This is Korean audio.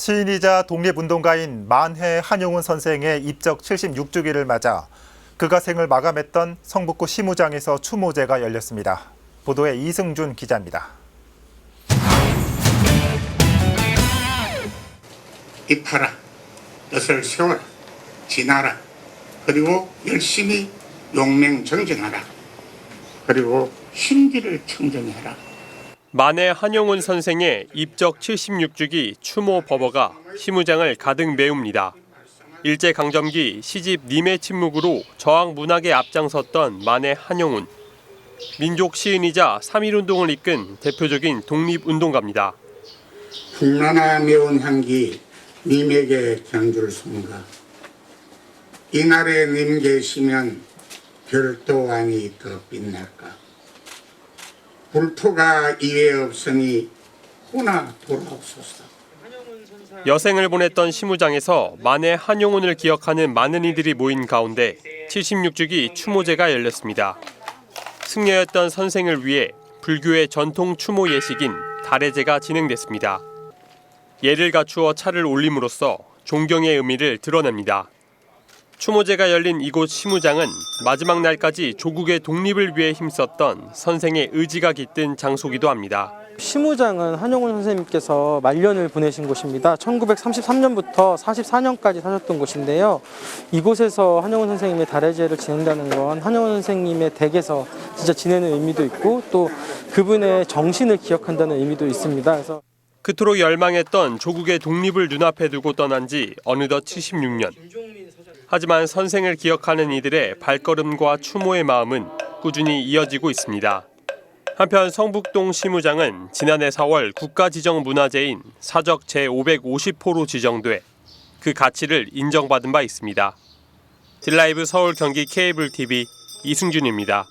시인이자 독립운동가인 만해 한용운 선생의 입적 76주기를 맞아 그가 생을 마감했던 성북구 시무장에서 추모제가 열렸습니다. 보도에 이승준 기자입니다. 입하라, 엿을 세워라, 지나라, 그리고 열심히 용맹 정정하라, 그리고 심기를 청정해라. 만해 한용운 선생의 입적 76주기 추모 법어가 시무장을 가득 메웁니다. 일제강점기 시집 님의 침묵으로 저항 문학에 앞장섰던 만해 한용운. 민족 시인이자 3.1운동을 이끈 대표적인 독립운동가입니다. 풍라나 매운 향기 님에게 경주를 송가 이날에 님 계시면 별도 왕이 더 빛날까 불토가 이외 없으니 호나 돌아옵소서 여생을 보냈던 시무장에서 만해 한용운을 기억하는 많은 이들이 모인 가운데 76주기 추모제가 열렸습니다. 승려였던 선생을 위해 불교의 전통 추모 예식인 달해제가 진행됐습니다. 예를 갖추어 차를 올림으로써 존경의 의미를 드러냅니다. 추모제가 열린 이곳 시무장은 마지막 날까지 조국의 독립을 위해 힘썼던 선생의 의지가 깃든 장소기도 합니다. 시무장은 한용운 선생님께서 말년을 보내신 곳입니다. 1933년부터 44년까지 사셨던 곳인데요. 이곳에서 한용운 선생님의 달해제를 지낸다는 건 한용운 선생님의 댁에서 진짜 지내는 의미도 있고 또 그분의 정신을 기억한다는 의미도 있습니다. 그래서 그토록 열망했던 조국의 독립을 눈앞에 두고 떠난 지 어느덧 76년. 하지만 선생을 기억하는 이들의 발걸음과 추모의 마음은 꾸준히 이어지고 있습니다. 한편 성북동 시무장은 지난해 4월 국가지정문화재인 사적 제550호로 지정돼 그 가치를 인정받은 바 있습니다. 딜라이브 서울 경기 케이블 TV 이승준입니다.